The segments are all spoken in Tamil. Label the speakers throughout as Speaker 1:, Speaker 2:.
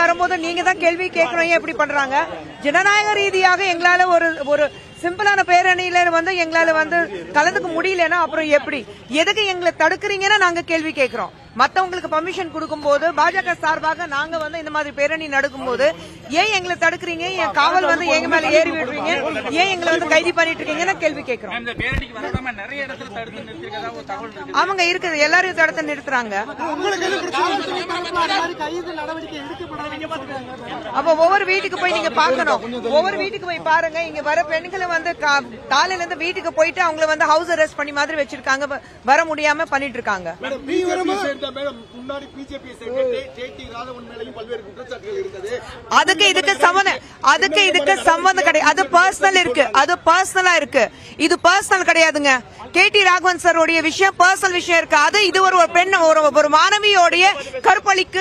Speaker 1: வரும்போது நீங்க தான் கேள்வி கேட்கணும். எப்படி பண்றாங்க? ஜனநாயக ரீதியாக எங்களால ஒரு ஒரு சிம்பிளான பேரணியில வந்து எங்களால வந்து கலந்துக்க முடியலன்னா அப்புறம் எப்படி? எதுக்கு எங்களை தடுக்கிறீங்கன்னா நாங்க கேள்வி கேட்கிறோம். மத்தவங்களுக்கு பர்மிஷன் கொடுக்கும்போது பாஜக சார்பாக நாங்க வந்து இந்த மாதிரி பேரணி நடக்கும்போது ஏன் எங்களை தடுக்கிறீங்க? ஏன் காவல் வந்து எங்க மேல ஏறி விடுறீங்க? ஏன் எங்களை வந்து கைது பண்ணிட்டு இருக்கீங்கன்னா கேள்வி கேட்கிறோம்
Speaker 2: இந்த பேரணிக்கு வரவிடாம நிறைய இடத்துல தடுத்து நிறுத்திருக்கதா ஒரு தகவல் இருக்கு.
Speaker 1: அவங்க இருக்குது எல்லாரையும் தடுத்து நிறுத்துறாங்க. அப்ப ஒவ்வொரு வீட்டுக்கு போய் நீங்க பார்க்கணும். ஒவ்வொரு வீட்டுக்கு போய் பாருங்க. இங்க வர பெண்களை வந்து காலையில இருந்து வீட்டுக்கு போயிட்டு அவங்கள வந்து ஹவுஸ் அரெஸ்ட் பண்ணி மாதிரி வச்சிருக்காங்க. வர முடியாம பண்ணிட்டு இருக்காங்க.
Speaker 3: மேடம் முன்னாடி பிஜேபி சேர்ந்த ஜேடி ராகவன் மேலையும் பல்வேறு குற்றச்சாட்டுகள் இருந்தது.
Speaker 1: அதுக்கு இதுக்கு சம்மந்தம் அதுக்கு இதுக்கு சம்மந்தம் கிடையாது. அது பர்சனல் இருக்கு. அது பர்சனலா இருக்கு. இது பர்சனல் கிடையாதுங்க. கேடி ராகவன் சார் உடைய விஷயம் பர்சனல் விஷயம் இருக்கு. அது இது ஒரு பெண் ஒரு ஒரு மாணவியோடைய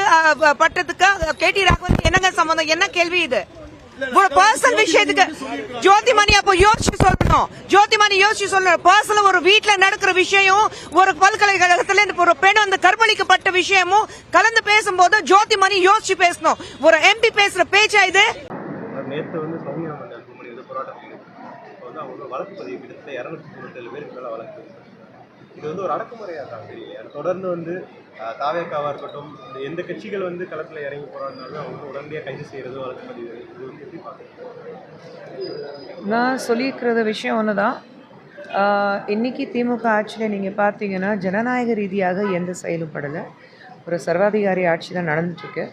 Speaker 1: அஹ், பட்டத்துக்கு கேடி ராகவன் என்னங்க சம்மந்தம்? என்ன கேள்வி இது? ஒரு பர்சனல் விஷயத்துக்கு ஜோதிமணி அப்போ யோசிச்சு சொல்லணும். ஜோதிமணி யோசிச்சு சொல்லணும். பர்சனல் ஒரு வீட்ல நடக்கிற விஷயம் ஒரு பல்கலைக்கழகத்துல ஒரு பெண் வந்து கற்பழிக்கப்பட்ட விஷயமும் கலந்து பேசும்போது ஜோதிமணி யோசிச்சு பேசணும். ஒரு எம்பி பேசுற பேச்சா இது?
Speaker 4: நேற்று வந்து சௌமியா மண்டல் வந்து போராட்டம் இப்போ வந்து அவங்க வழக்கு பதிவு கிட்டத்தட்ட இரநூத்தி தொண்ணூத்தேழு பேருக்கு மேலே வழக்கு. இது வந்து ஒரு அடக்குமுறையாக தான் தெரியல தொடர்ந்து வந்து தாவேக்காவாக இருக்கட்டும் இந்த எந்த கட்சிகள் வந்து களத்தில் இறங்கி போகிறாங்கனாலும் அவங்க உடனடியாக கைது செய்கிறதோ வழக்கு பதிவு. இது வந்து எப்படி பார்க்குறீங்க?
Speaker 1: நான் சொல்லியிருக்கிற விஷயம் ஒன்று தான் இன்றைக்கி திமுக ஆட்சியில் நீங்கள் பார்த்தீங்கன்னா ஜனநாயக ரீதியாக எந்த செயலும் படலை. ஒரு சர்வாதிகாரி ஆட்சி தான் நடந்துட்டுருக்கு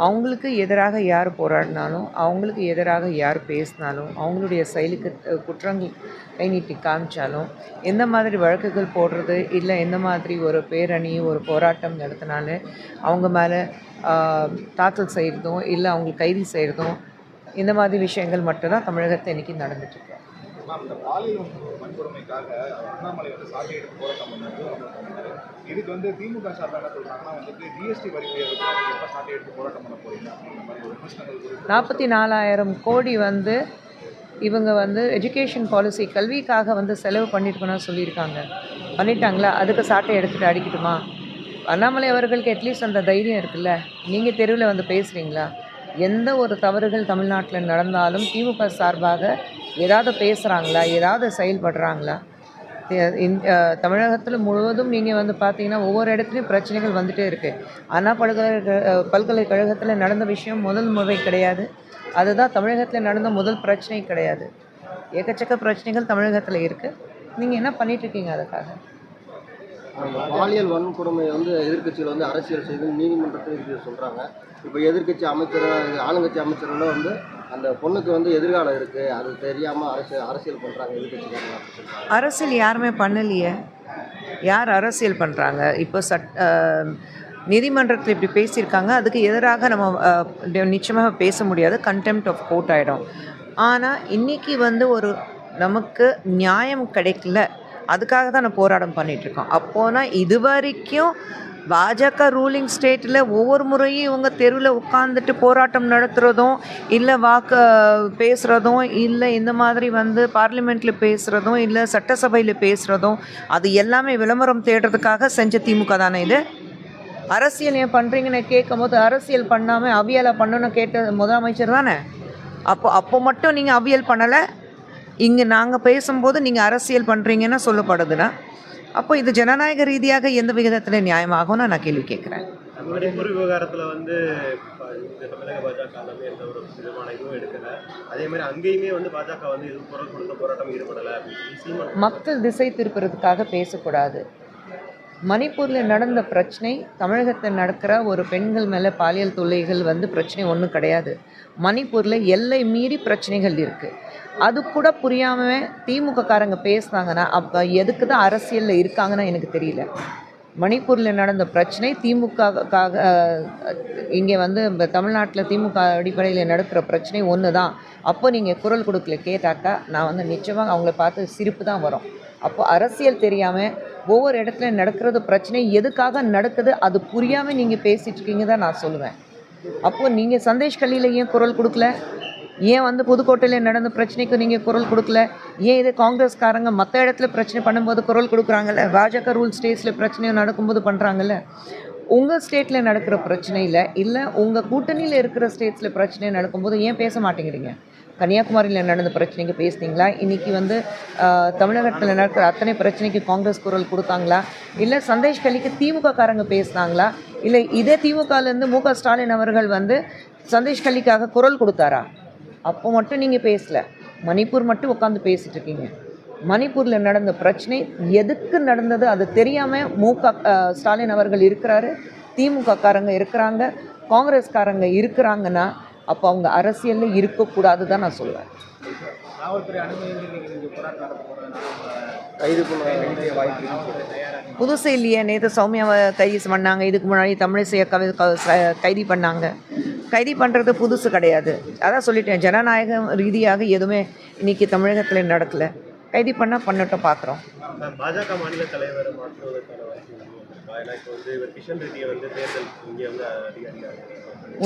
Speaker 1: அவங்களுக்கு எதிராக யார் போராடினாலும் அவங்களுக்கு எதிராக யார் பேசினாலும் அவங்களுடைய செயலுக்கு குற்றங்கள் கை நீட்டி காமிச்சாலும் எந்த மாதிரி வழக்குகள் போடுறது இல்லை எந்த மாதிரி ஒரு பேரணி ஒரு போராட்டம் நடத்தினாலும் அவங்க மேலே தாக்கல் செய்கிறதும் இல்லை அவங்களுக்கு கைது செய்கிறதும் இந்த மாதிரி விஷயங்கள் மட்டும்தான் தமிழகத்தை இன்றைக்கி நடந்துட்டுருக்கு
Speaker 3: மேம் இந்த பாலியல் வன்கொடுமைக்காக அண்ணாமலை வந்து சாட்டை எடுத்து போராட்டம் பண்ணது இதுக்கு வந்து திமுக சார்பாக என்ன சொல்கிறாங்கன்னா வந்துட்டு ஜிஎஸ்டி வரி உயர்வுக்கு நீங்க எப்ப எடுத்து போராட்டம் பண்ண போறீங்க அப்படின்ற மாதிரி ஒரு விமர்சனங்கள்
Speaker 1: நாற்பத்தி நாலாயிரம் கோடி வந்து இவங்க வந்து எஜுகேஷன் பாலிசி கல்விக்காக வந்து செலவு பண்ணியிருக்கணும்னு சொல்லியிருக்காங்க. பண்ணிட்டாங்களா? அதுக்கு சாட்டை எடுத்துகிட்டு அடிக்கட்டுமா? அண்ணாமலை அவர்களுக்கு அட்லீஸ்ட் அந்த தைரியம் இருக்குல்ல. நீங்கள் தெருவில் வந்து பேசுகிறீங்களா எந்த ஒரு தவறுகள் தமிழ்நாட்டில் நடந்தாலும் திமுக சார்பாக ஏதாவது பேசுகிறாங்களா ஏதாவது செயல்படுறாங்களா? தமிழகத்தில் முழுவதும் நீங்கள் வந்து பார்த்தீங்கன்னா ஒவ்வொரு இடத்துலையும் பிரச்சனைகள் வந்துட்டே இருக்குது அண்ணா பல்கலை பல்கலைக்கழகத்தில் நடந்த விஷயம் முதல் முறை கிடையாது. அதுதான் தமிழகத்தில் நடந்த முதல் பிரச்சனை கிடையாது. ஏக்கச்சக்க பிரச்சனைகள் தமிழகத்தில் இருக்குது நீங்கள் என்ன பண்ணிகிட்ருக்கீங்க அதுக்காக?
Speaker 5: பாலியல் வன்கொடுமை வந்து எதிர்கட்சிகள் வந்து அரசியல் செய்து நீதிமன்றத்தில் சொல்கிறாங்க இப்போ எதிர்க்கட்சி அமைச்சர் ஆளுங்கட்சி அமைச்சர்களும் வந்து அந்த பொண்ணுக்கு வந்து எதிர்காலம் இருக்குது அது தெரியாமல் அரசியல் அரசியல் பண்ணுறாங்க எதிர்க்கட்சிக்காரங்க
Speaker 1: அரசியல் யாருமே பண்ணலையே. யார் அரசியல் பண்ணுறாங்க இப்போ சட் நீதிமன்றத்தில் இப்படி பேசியிருக்காங்க. அதுக்கு எதிராக நம்ம நிச்சயமாக பேச முடியாது. கண்டெம்ட் ஆஃப் கோர்ட் ஆகிடும் ஆனால் இன்றைக்கி வந்து ஒரு நமக்கு நியாயம் கிடைக்கல. அதுக்காக தான் நான் போராட்டம் பண்ணிகிட்ருக்கோம் அப்போனா இது வரைக்கும் பாஜக ரூலிங் ஸ்டேட்டில் ஒவ்வொரு முறையும் இவங்க தெருவில் உட்காந்துட்டு போராட்டம் நடத்துகிறதும் இல்லை வாக்கு பேசுகிறதும் இல்லை இந்த மாதிரி வந்து பார்லிமெண்ட்டில் பேசுகிறதும் இல்லை சட்டசபையில் பேசுகிறதும் அது எல்லாமே விளம்பரம் தேடுறதுக்காக செஞ்ச திமுக தானே இது? அரசியல் ஏன் பண்ணுறீங்கன்னு கேட்கும்போது அரசியல் பண்ணாமல் அவியலை பண்ணணும்னு கேட்ட முதலமைச்சர் தானே? அப்போ அப்போ மட்டும் நீங்கள் அவியல் பண்ணலை? இங்கே நாங்கள் பேசும்போது நீங்கள் அரசியல் பண்ணுறீங்கன்னு சொல்லப்படுதுன்னா அப்போ இது ஜனநாயக ரீதியாக எந்த விகிதத்தில் நியாயமாகும்னு நான் கேள்வி கேட்குறேன்.
Speaker 4: மணிப்பூர் விவகாரத்தில் வந்து இப்ப இந்த தமிழக பாஜக வந்து எந்த ஒரு விதமான இதுவும் எடுக்கல. அதே மாதிரி அங்கேயுமே வந்து பாஜக வந்து எதுவும் குரல் கொடுத்த போராட்டம் ஈடுபடலை அப்படின்னு சொல்லி சீமான்
Speaker 1: மக்கள் திசை திருப்புறதுக்காக பேசக்கூடாது. மணிப்பூரில் நடந்த பிரச்சனை தமிழகத்தில் நடக்கிற ஒரு பெண்கள் மேலே பாலியல் தொல்லைகள் வந்து பிரச்சனை ஒன்றும் கிடையாது. மணிப்பூரில் எல்லை மீறி பிரச்சனைகள் இருக்குது அது கூட புரியாமல் திமுக காரங்க பேசுனாங்கன்னா அப்போ எதுக்கு தான் அரசியலில் இருக்காங்கன்னு எனக்கு தெரியல. மணிப்பூரில் நடந்த பிரச்சனை திமுகக்காக இங்கே வந்து தமிழ்நாட்டில் திமுக அடிப்படையில் நடக்கிற பிரச்சனை ஒன்று தான் அப்போ நீங்கள் குரல் கொடுக்கல கேட்டாக்கா நான் வந்து நிச்சயமாக அவங்கள பார்த்து சிரிப்பு தான் வரும். அப்போ அரசியல் தெரியாமல் ஒவ்வொரு இடத்துல நடக்கிறது பிரச்சனை எதுக்காக நடக்குது அது புரியாமல் நீங்கள் பேசிகிட்ருக்கீங்க தான் நான் சொல்லுவேன். அப்போது நீங்கள் சந்தேஷ் கல்லியில் ஏன் குரல் கொடுக்கல? ஏன் வந்து புதுக்கோட்டையில் நடந்த பிரச்சனைக்கு நீங்கள் குரல் கொடுக்கல? ஏன் இது காங்கிரஸ்காரங்க மற்ற இடத்துல பிரச்சனை பண்ணும்போது குரல் கொடுக்குறாங்கல்ல? பாஜக ரூல் ஸ்டேட்ஸில் பிரச்சனை நடக்கும்போது பண்ணுறாங்கல்ல உங்கள் ஸ்டேட்டில் நடக்கிற பிரச்சனையில் இல்லை உங்கள் கூட்டணியில் இருக்கிற ஸ்டேட்ஸில் பிரச்சனை நடக்கும்போது ஏன் பேச மாட்டேங்கிறீங்க? கன்னியாகுமரியில் நடந்த பிரச்சனைக்கு பேசுனீங்களா? இன்றைக்கி வந்து தமிழகத்தில் நடக்கிற அத்தனை பிரச்சனைக்கு காங்கிரஸ் குரல் கொடுத்தாங்களா? இல்லை சந்தேஷ் கலிக்கு திமுக காரங்க பேசுனாங்களா? இல்லை இதே திமுகலேருந்து மு க ஸ்டாலின் அவர்கள் வந்து சந்தேஷ் கலிக்காக குரல் கொடுத்தாரா? அப்போ மட்டும் நீங்கள் பேசல. மணிப்பூர் மட்டும் உட்காந்து பேசிகிட்ருக்கீங்க இருக்கீங்க. மணிப்பூரில் நடந்த பிரச்சனை எதுக்கு நடந்தது அது தெரியாமல் மு க ஸ்டாலின் அவர்கள் இருக்கிறாரு? திமுக காரங்க இருக்கிறாங்க. காங்கிரஸ்காரங்க இருக்கிறாங்கன்னா அப்போ அவங்க அரசியலில் இருக்கக்கூடாது தான் நான் சொல்லுவேன் புதுசு இல்லையே நேற்று சௌமியாவை கைது பண்ணாங்க. இதுக்கு முன்னாடி தமிழிசையை கவி க- ச- கைது பண்ணாங்க. கைது பண்ணுறது புதுசு கிடையாது. அதான் சொல்லிட்டேன். ஜனநாயகம் ரீதியாக எதுவுமே இன்னைக்கு தமிழகத்தில் நடக்கல. கைது பண்ணால் பண்ணட்டும் பார்க்குறோம்
Speaker 4: பாஜக மாநில தலைவரை. ஏன்னா இப்போ வந்து இவர் கிஷன் ரெட்டியை வந்து தேர்தல் இங்கே வந்து அதிகாரியாக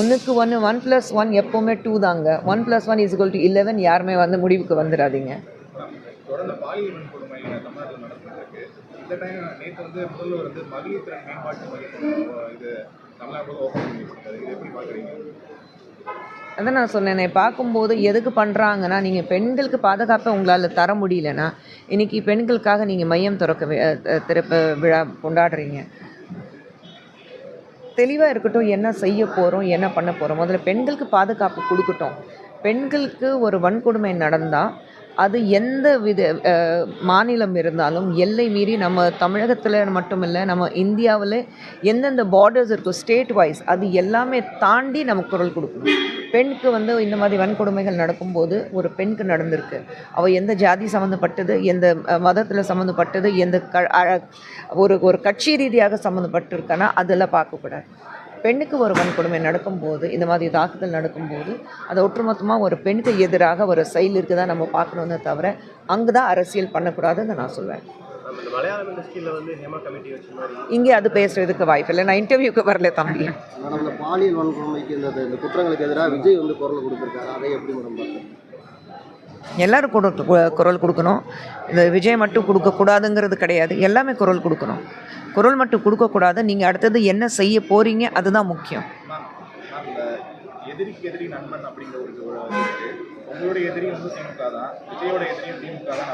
Speaker 1: ஒன்றுக்கு ஒன்று ஒன் ப்ளஸ் ஒன் எப்போவுமே டூ தாங்க. One plus one is two eleven யாருமே வந்து முடிவுக்கு வந்துடாதீங்க
Speaker 3: தொடர்ந்து பாலியல் வன்கொடுமை தமிழ்நாட்டில் நடந்துருக்கு இந்த டைம் நேற்று வந்து முதல்வர் வந்து மகளிர் திறன் மேம்பாட்டு மையத்தை இது தமிழ்நாடு ஓப்பன் பண்ணி வச்சிருக்காரு. இது எப்படி பார்க்குறீங்க?
Speaker 1: அதான் நான் சொன்னேனே பார்க்கும்போது எதுக்கு பண்ணுறாங்கன்னா நீங்கள் பெண்களுக்கு பாதுகாப்பை உங்களால் தர முடியலன்னா இன்றைக்கி பெண்களுக்காக நீங்கள் மையம் திறக்க திறப்பு விழா கொண்டாடுறீங்க. தெளிவாக இருக்கட்டும் என்ன செய்ய போகிறோம் என்ன பண்ண போகிறோம் முதல்ல பெண்களுக்கு பாதுகாப்பு கொடுக்கட்டும். பெண்களுக்கு ஒரு வன்கொடுமை நடந்தால் அது எந்த வித மாநிலம் இருந்தாலும் எல்லை மீறி நம்ம தமிழகத்தில் மட்டுமில்லை நம்ம இந்தியாவில் எந்தெந்த பார்டர்ஸ் இருக்கும் ஸ்டேட் வைஸ் அது எல்லாமே தாண்டி நம்ம குரல் கொடுக்கணும். பெண்ணுக்கு வந்து இந்த மாதிரி வன்கொடுமைகள் நடக்கும்போது ஒரு பெண்ணுக்கு நடந்திருக்கு. அவள் எந்த ஜாதி சம்மந்தப்பட்டது எந்த மதத்தில் சம்மந்தப்பட்டது எந்த க அ- ஒரு ஒரு கட்சி ரீதியாக சம்மந்தப்பட்டிருக்கானா அதெல்லாம் பார்க்கக்கூடாது பெண்ணுக்கு ஒரு வன்கொடுமை நடக்கும்போது இந்த மாதிரி தாக்குதல் நடக்கும்போது அது ஒட்டுமொத்தமாக ஒரு பெண்ணுக்கு எதிராக ஒரு செயல் இருக்குதான் நம்ம பார்க்கணுன்னு தவிர அங்கே தான் அரசியல் பண்ணக்கூடாதுன்னு நான் சொல்வேன்.
Speaker 4: இந்த மலையாளம் இண்டஸ்ட்ரியில் வந்து ஹேமா கமிட்டி வச்ச மாதிரி
Speaker 1: இங்கே அது பேசுறதுக்கு வாய்ப்பு இல்லை. நான் இன்டர்வியூக்கு வரல தம்பி.
Speaker 5: மேடம் இந்த பாலியல் வன்கொடுமைக்கு இந்த இந்த குற்றங்களுக்கு எதிராக விஜய் வந்து குரல் கொடுத்துருக்காரு. அதை எப்படி மேடம் பார்க்குறீங்க?
Speaker 1: எல்லாரும் குரல் கொடுக்கணும். இந்த விஜய் மட்டும் கொடுக்கக்கூடாதுங்கிறது கிடையாது. எல்லாமே குரல் கொடுக்கணும். குரல் மட்டும் கொடுக்கக்கூடாது. நீங்கள் அடுத்தது என்ன செய்ய போகிறீங்க அதுதான் முக்கியம்.
Speaker 3: எதிரிக்கு எதிரி நண்பன் அப்படிங்கிற ஒரு உங்களுடைய எதிரியும் வந்து திமுக தான். விஜயோட எதிரியும் திமுக தான்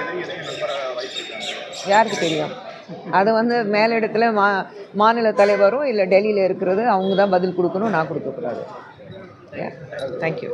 Speaker 3: எதிரி எதிரி நண்பராக வாய்ப்பு
Speaker 1: யாருக்கு தெரியும்? அது வந்து மேலிடத்தில் மா மாநில தலைவரும் இல்லை டெல்லியில் இருக்கிறது அவங்க தான் பதில் கொடுக்கணும் நான் கொடுக்கக்கூடாது. தேங்க்யூ